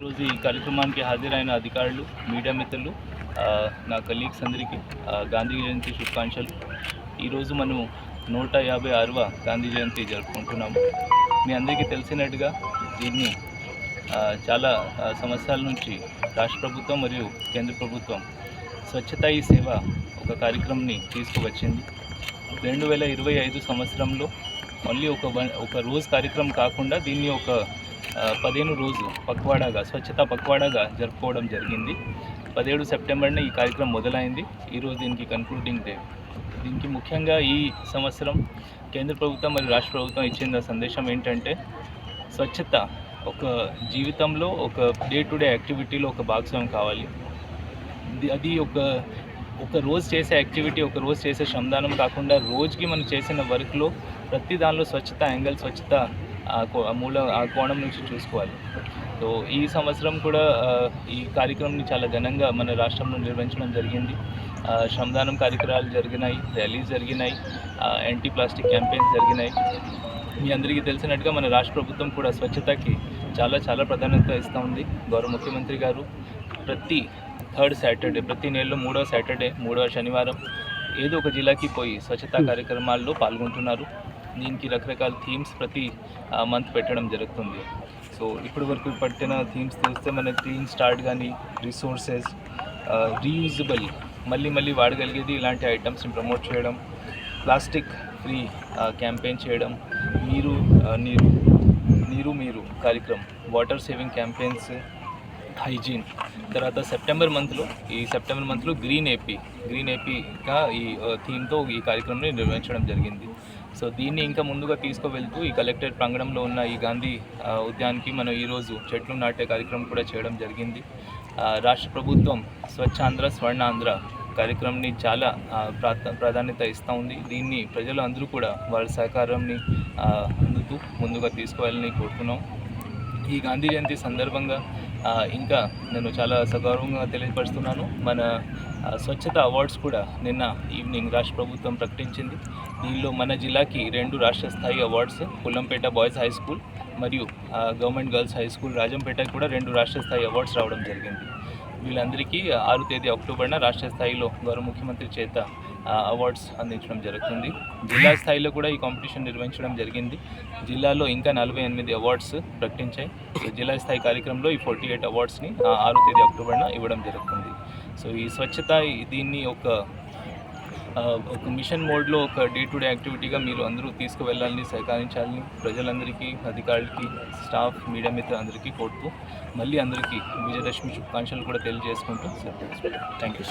ఈరోజు ఈ కార్యక్రమానికి హాజరైన అధికారులు మీడియా మిత్రులు నా కలీగ్స్ అందరికీ గాంధీ జయంతి శుభాకాంక్షలు. ఈరోజు మనం నూట యాభై ఆరవ గాంధీ జయంతి జరుపుకుంటున్నాము. మీ అందరికీ తెలిసినట్టుగా దీన్ని చాలా సంవత్సరాల నుంచి రాష్ట్ర ప్రభుత్వం మరియు కేంద్ర ప్రభుత్వం స్వచ్ఛత ఈ సేవ ఒక కార్యక్రమాన్ని తీసుకువచ్చింది. రెండు వేల ఇరవై ఐదు సంవత్సరంలో మళ్ళీ ఒక వన్- ఒక రోజు కార్యక్రమం కాకుండా దీన్ని ఒక పదిహేను రోజు పక్వాడాగా స్వచ్ఛత పక్వాడాగా జరుపుకోవడం జరిగింది. పదిహేడు సెప్టెంబర్న ఈ కార్యక్రమం మొదలైంది. ఈరోజు దీనికి కన్క్లూడింగ్ డే దీనికి ముఖ్యంగా ఈ సంవత్సరం కేంద్ర ప్రభుత్వం మరియు రాష్ట్ర ప్రభుత్వం ఇచ్చిన సందేశం ఏంటంటే స్వచ్ఛత ఒక జీవితంలో ఒక డే టు డే యాక్టివిటీలో ఒక భాగస్వామ్యం కావాలి. అది ఒక ఒక రోజు చేసే యాక్టివిటీ ఒక రోజు చేసే శ్రమదానం కాకుండా రోజుకి మనం చేసిన వర్క్లో ప్రతి దానిలో స్వచ్ఛత యాంగిల్ స్వచ్ఛత ఆ మూల ఆ కోణం నుంచి చూసుకోవాలి. సో ఈ సంవత్సరం కూడా ఈ కార్యక్రమాన్ని చాలా ఘనంగా మన రాష్ట్రంలో నిర్వహించడం జరిగింది. శ్రమదానం కార్యక్రమాలు జరిగినాయి ర్యాలీస్ జరిగినాయి యాంటీ ప్లాస్టిక్ క్యాంపెయిన్స్ జరిగినాయి. మీ అందరికీ తెలిసినట్టుగా మన రాష్ట్ర ప్రభుత్వం కూడా స్వచ్ఛతకి చాలా చాలా ప్రాధాన్యత ఇస్తూ ఉంది. గౌరవ ముఖ్యమంత్రి గారు ప్రతి థర్డ్ సాటర్డే ప్రతి నెలలో మూడవ సాటర్డే మూడవ శనివారం ఏదో ఒక జిల్లాకి పోయి స్వచ్ఛతా కార్యక్రమాల్లో పాల్గొంటున్నారు. దీనికి రకరకాల థీమ్స్ ప్రతి మంత్ పెట్టడం జరుగుతుంది. సో ఇప్పటి వరకు పట్టిన థీమ్స్ చూస్తే మన క్లీన్ స్టార్ట్ కానీ రిసోర్సెస్ రీయూజబుల్ మళ్ళీ మళ్ళీ వాడగలిగేది ఇలాంటి ఐటమ్స్ని ప్రమోట్ చేయడం ప్లాస్టిక్ ఫ్రీ క్యాంపెయిన్ చేయడం నీరు నీరు నీరు మీరు కార్యక్రమం వాటర్ సేవింగ్ క్యాంపెయిన్స్ హైజీన్. తర్వాత సెప్టెంబర్ మంత్లో ఈ సెప్టెంబర్ మంత్లో గ్రీన్ ఏపీ గ్రీన్ ఏపీగా ఈ థీమ్తో ఈ కార్యక్రమాన్ని నిర్వహించడం జరిగింది. సో దీన్ని ఇంకా ముందుగా తీసుకువెళ్తూ ఈ కలెక్టరేట్ ప్రాంగణంలో ఉన్న ఈ గాంధీ ఉద్యానికి మనం ఈరోజు చెట్లు నాటే కార్యక్రమం కూడా చేయడం జరిగింది. రాష్ట్ర ప్రభుత్వం స్వచ్ఛాంధ్ర స్వర్ణాంధ్ర కార్యక్రమాన్ని చాలా ప్రాధాన్యత ఇస్తూ ఉంది. దీన్ని ప్రజలు అందరూ కూడా వారి సహకారాన్ని అందుతూ ముందుగా తీసుకోవాలని కోరుతున్నాం. ఈ గాంధీ జయంతి సందర్భంగా ఇంకా నేను చాలా సగౌరవంగా తెలియపరుస్తున్నాను. మన స్వచ్ఛత అవార్డ్స్ కూడా నిన్న ఈవినింగ్ రాష్ట్ర ప్రభుత్వం ప్రకటించింది. దీనిలో మన జిల్లాకి రెండు రాష్ట్ర స్థాయి awards Pullampeta boys high school మరియు గవర్నమెంట్ గర్ల్స్ హై స్కూల్ రాజంపేటకి కూడా రెండు రాష్ట్ర స్థాయి అవార్డ్స్ రావడం జరిగింది. వీళ్ళందరికీ ఆరు తేదీ అక్టోబర్న రాష్ట్ర స్థాయిలో గౌరవ ముఖ్యమంత్రి చేత అవార్డ్స్ అందించడం జరుగుతుంది. జిల్లా స్థాయిలో కూడా ఈ కాంపిటీషన్ నిర్వహించడం జరిగింది. జిల్లాలో ఇంకా నలభై ఎనిమిది అవార్డ్స్ ప్రకటించాయి. సో జిల్లా స్థాయి కార్యక్రమంలో ఈ ఫార్టీ ఎయిట్ అవార్డ్స్ని ఆరు తేదీ అక్టోబర్న ఇవ్వడం జరుగుతుంది. సో ఈ స్వచ్ఛత దీన్ని ఒక ఒక మిషన్ మోడ్లో ఒక డే టు డే యాక్టివిటీగా మీరు అందరూ తీసుకువెళ్ళాలని సహకరించాలని ప్రజలందరికీ అధికారులకి స్టాఫ్ మీడియా మిత్రులందరికీ కోరుతూ మళ్ళీ అందరికీ విజయదశమి శుభాకాంక్షలు కూడా తెలియజేసుకుంటూ థ్యాంక్ యూ